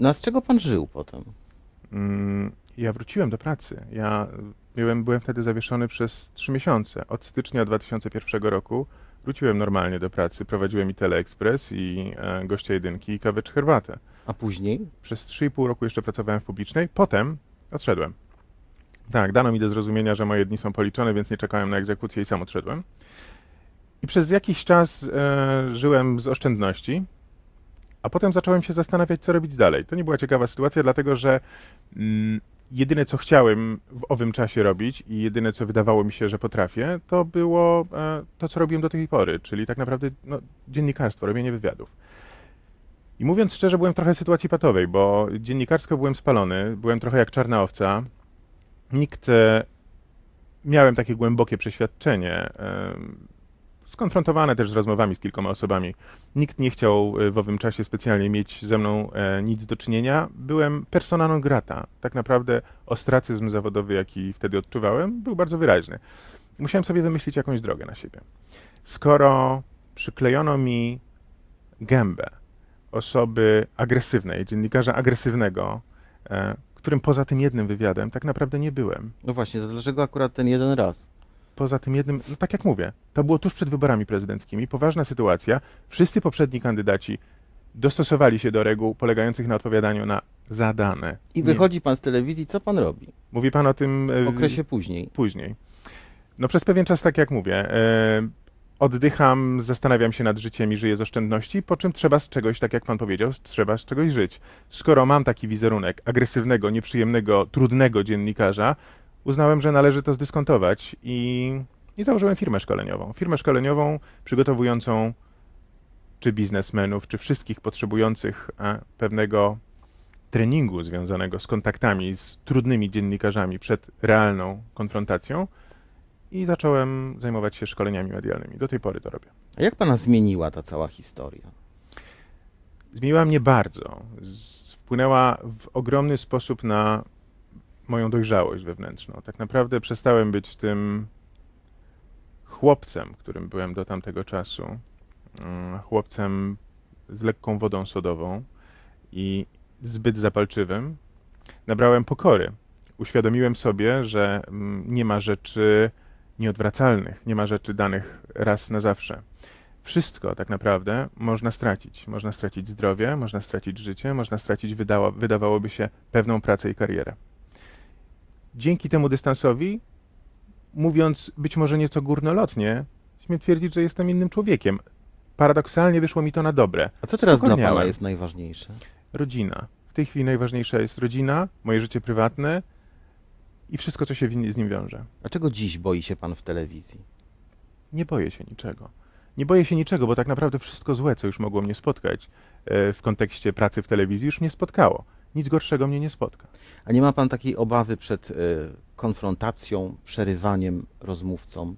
No a z czego pan żył potem? Mm, Ja wróciłem do pracy. Ja byłem, byłem wtedy zawieszony przez trzy miesiące. Od stycznia 2001 roku wróciłem normalnie do pracy. Prowadziłem i Teleexpress, i e, gościa jedynki, i kawę czy herbatę. A później? Przez 3,5 roku jeszcze pracowałem w publicznej. Potem odszedłem. Tak, dano mi do zrozumienia, że moje dni są policzone, więc nie czekałem na egzekucję i sam odszedłem. I przez jakiś czas e, żyłem z oszczędności, a potem zacząłem się zastanawiać, co robić dalej. To nie była ciekawa sytuacja, dlatego że mm, jedyne, co chciałem w owym czasie robić i jedyne, co wydawało mi się, że potrafię, to było e, to, co robiłem do tej pory, czyli tak naprawdę no, dziennikarstwo, robienie wywiadów. I mówiąc szczerze, byłem trochę sytuacji patowej, bo dziennikarsko byłem spalony, byłem trochę jak czarna owca. Nikt. E, miałem takie głębokie przeświadczenie, e, skonfrontowane też z rozmowami z kilkoma osobami. Nikt nie chciał e, w owym czasie specjalnie mieć ze mną e, nic do czynienia. Byłem persona non grata. Tak naprawdę ostracyzm zawodowy, jaki wtedy odczuwałem, był bardzo wyraźny. Musiałem sobie wymyślić jakąś drogę na siebie. Skoro przyklejono mi gębę osoby agresywnej, dziennikarza agresywnego, e, którym poza tym jednym wywiadem tak naprawdę nie byłem. No właśnie, to dlaczego akurat ten jeden raz? Poza tym jednym, no tak jak mówię, to było tuż przed wyborami prezydenckimi, poważna sytuacja. Wszyscy poprzedni kandydaci dostosowali się do reguł polegających na odpowiadaniu na zadane. I wychodzi pan z telewizji, co pan robi? Mówi pan o tym e, W okresie później. później. No przez pewien czas, tak jak mówię, e, oddycham, zastanawiam się nad życiem i żyję z oszczędności, po czym trzeba z czegoś, tak jak pan powiedział, trzeba z czegoś żyć. Skoro mam taki wizerunek agresywnego, nieprzyjemnego, trudnego dziennikarza, uznałem, że należy to zdyskontować i, i założyłem firmę szkoleniową. Firmę szkoleniową przygotowującą czy biznesmenów, czy wszystkich potrzebujących e, pewnego treningu związanego z kontaktami z trudnymi dziennikarzami przed realną konfrontacją i zacząłem zajmować się szkoleniami medialnymi. Do tej pory to robię. A jak pana zmieniła ta cała historia? Zmieniła mnie bardzo. Wpłynęła w ogromny sposób na moją dojrzałość wewnętrzną. Tak naprawdę przestałem być tym chłopcem, którym byłem do tamtego czasu. Mm, Chłopcem z lekką wodą sodową i zbyt zapalczywym. Nabrałem pokory. Uświadomiłem sobie, że mm, nie ma rzeczy nieodwracalnych, nie ma rzeczy danych raz na zawsze. Wszystko tak naprawdę można stracić. Można stracić zdrowie, można stracić życie, można stracić, wydała, wydawałoby się, pewną pracę i karierę. Dzięki temu dystansowi, mówiąc być może nieco górnolotnie, śmiem twierdzić, że jestem innym człowiekiem. Paradoksalnie wyszło mi to na dobre. A co teraz dla pana jest najważniejsze? Rodzina. W tej chwili najważniejsza jest rodzina, moje życie prywatne i wszystko, co się z nim wiąże. Dlaczego dziś boi się pan w telewizji? Nie boję się niczego. Nie boję się niczego, bo tak naprawdę wszystko złe, co już mogło mnie spotkać e, w kontekście pracy w telewizji, już mnie spotkało. Nic gorszego mnie nie spotka. A nie ma pan takiej obawy przed y, konfrontacją, przerywaniem rozmówcom?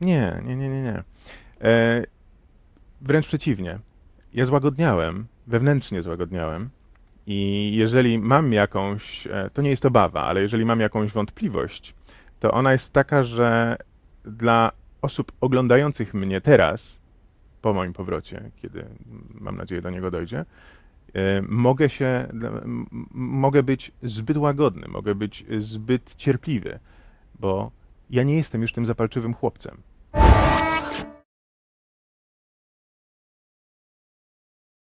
Nie, nie, nie, nie, nie. E, wręcz przeciwnie. Ja złagodniałem, wewnętrznie złagodniałem i jeżeli mam jakąś, e, to nie jest obawa, ale jeżeli mam jakąś wątpliwość, to ona jest taka, że dla osób oglądających mnie teraz, po moim powrocie, kiedy mm, mam nadzieję do niego dojdzie, mogę się, mogę być zbyt łagodny, mogę być zbyt cierpliwy, bo ja nie jestem już tym zapalczywym chłopcem.